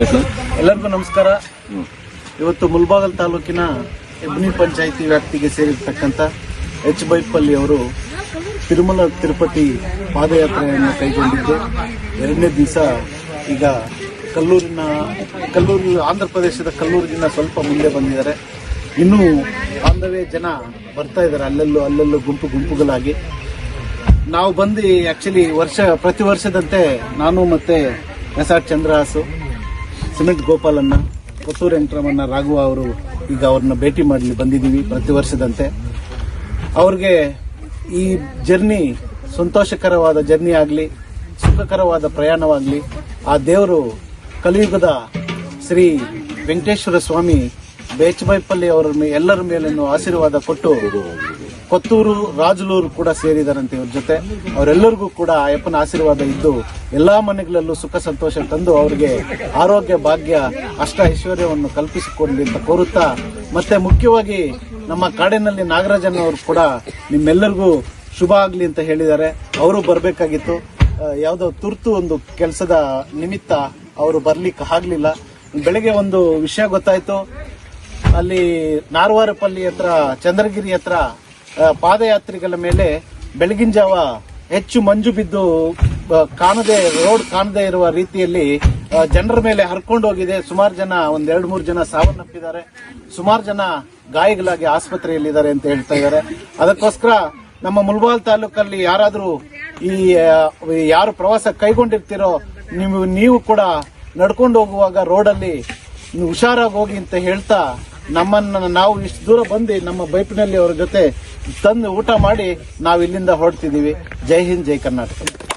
ಎಲ್ಲರಿಗೂ ನಮಸ್ಕಾರ. ಇವತ್ತು ಮುಲ್ಬಾಗಲ್ ತಾಲೂಕಿನ ಎಬ್ನಿ ಪಂಚಾಯಿತಿ ವ್ಯಾಪ್ತಿಗೆ ಸೇರಿರ್ತಕ್ಕಂಥ ಎಚ್ ಬೈಪಲ್ಲಿ ಅವರು ತಿರುಮಲ ತಿರುಪತಿ ಪಾದಯಾತ್ರೆಯನ್ನು ಕೈಗೊಂಡಿದ್ದು. ಎರಡನೇ ದಿವಸ ಈಗ ಕಲ್ಲೂರಿನ, ಕಲ್ಲೂರು ಆಂಧ್ರ ಪ್ರದೇಶದ ಕಲ್ಲೂರಿನ ಸ್ವಲ್ಪ ಮುಂದೆ ಬಂದಿದ್ದಾರೆ. ಇನ್ನೂ ವೇ ಜನ ಬರ್ತಾ ಇದ್ದಾರೆ. ಅಲ್ಲೆಲ್ಲೂ ಅಲ್ಲೆಲ್ಲೂ ಗುಂಪು ಗುಂಪುಗಳಾಗಿ. ನಾವು ಬಂದು ಆ್ಯಕ್ಚುಲಿ ವರ್ಷ, ಪ್ರತಿ ವರ್ಷದಂತೆ ನಾನು ಮತ್ತೆ ಆರ್ ಚಂದ್ರಹಾಸು ಸಿಮೆಂಟ್ ಗೋಪಾಲನ್ನ ಪುತ್ತೂರು ವೆಂಕಟರಮಣ್ಣ ರಾಘವ ಅವರು ಈಗ ಅವ್ರನ್ನ ಭೇಟಿ ಮಾಡಲಿ ಬಂದಿದ್ದೀವಿ ಪ್ರತಿ ವರ್ಷದಂತೆ. ಅವ್ರಿಗೆ ಈ ಜರ್ನಿ ಸಂತೋಷಕರವಾದ ಜರ್ನಿ ಆಗಲಿ, ಸುಖಕರವಾದ ಪ್ರಯಾಣವಾಗಲಿ, ಆ ದೇವರು ಕಲಿಯುಗದ ಶ್ರೀ ವೆಂಕಟೇಶ್ವರ ಸ್ವಾಮಿ ಬೇಚಬೈಪಲ್ಲಿ ಅವರ ಎಲ್ಲರ ಮೇಲೂ ಆಶೀರ್ವಾದ ಕೊಟ್ಟು ಕೊತ್ತೂರು, ರಾಜಲೂರು ಕೂಡ ಸೇರಿದಾರಂತೆ ಇವ್ರ ಜೊತೆ. ಅವರೆಲ್ಲರಿಗೂ ಕೂಡ ಅಯ್ಯಪ್ಪನ ಆಶೀರ್ವಾದ ಇದ್ದು, ಎಲ್ಲಾ ಮನೆಗಳಲ್ಲೂ ಸುಖ ಸಂತೋಷ ತಂದು ಅವರಿಗೆ ಆರೋಗ್ಯ, ಭಾಗ್ಯ ಅಷ್ಟ ಐಶ್ವರ್ಯವನ್ನು ಕಲ್ಪಿಸಿಕೊಡಲಿ ಅಂತ ಕೋರುತ್ತಾ, ಮತ್ತೆ ಮುಖ್ಯವಾಗಿ ನಮ್ಮ ಕಾಡಿನಲ್ಲಿ ನಾಗರಾಜನ್ ಅವರು ಕೂಡ ನಿಮ್ಮೆಲ್ಲರಿಗೂ ಶುಭ ಆಗ್ಲಿ ಅಂತ ಹೇಳಿದ್ದಾರೆ. ಅವರು ಬರಬೇಕಾಗಿತ್ತು. ಯಾವುದೋ ತುರ್ತು ಒಂದು ಕೆಲಸದ ನಿಮಿತ್ತ ಅವರು ಬರ್ಲಿಕ್ಕೆ ಆಗ್ಲಿಲ್ಲ. ಬೆಳಗ್ಗೆ ಒಂದು ವಿಷಯ ಗೊತ್ತಾಯ್ತು. ಅಲ್ಲಿ ನಾರ್ವಾರಪಲ್ಲಿ ಹತ್ರ, ಚಂದ್ರಗಿರಿ ಹತ್ರ ಪಾದಯಾತ್ರಿಗಳ ಮೇಲೆ ಬೆಳಗಿನ ಜಾವ ಹೆಚ್ಚು ಮಂಜು ಬಿದ್ದು ಕಾಣದೆ, ರೋಡ್ ಕಾಣದೇ ಇರುವ ರೀತಿಯಲ್ಲಿ ಜನರ ಮೇಲೆ ಹರ್ಕೊಂಡು ಹೋಗಿದೆ. ಸುಮಾರು ಜನ ಒಂದ್ ಎರಡ್ ಮೂರು ಜನ ಸಾವನ್ನಪ್ಪಿದ್ದಾರೆ. ಸುಮಾರು ಜನ ಗಾಯಗಳಾಗಿ ಆಸ್ಪತ್ರೆಯಲ್ಲಿದ್ದಾರೆ ಅಂತ ಹೇಳ್ತಾ ಇದ್ದಾರೆ. ಅದಕ್ಕೋಸ್ಕರ ನಮ್ಮ ಮುಲ್ಬಾಲ್ ತಾಲೂಕಲ್ಲಿ ಯಾರಾದರೂ ಈ ಯಾರು ಪ್ರವಾಸ ಕೈಗೊಂಡಿರ್ತೀರೋ, ನೀವು ನೀವು ಕೂಡ ನಡ್ಕೊಂಡು ಹೋಗುವಾಗ ರೋಡಲ್ಲಿ ಹುಷಾರಾಗಿ ಹೋಗಿ ಅಂತ ಹೇಳ್ತಾ ನಮ್ಮನ್ನ ನಾವು ಇಷ್ಟು ದೂರ ಬಂದು ನಮ್ಮ ಬೈಪಿನಲ್ಲಿ ಅವ್ರ ಜೊತೆ ತಂದು ಊಟ ಮಾಡಿ ನಾವು ಇಲ್ಲಿಂದ ಹೊರಡ್ತಿದ್ದೀವಿ. ಜೈ ಹಿಂದ್, ಜೈ ಕರ್ನಾಟಕ.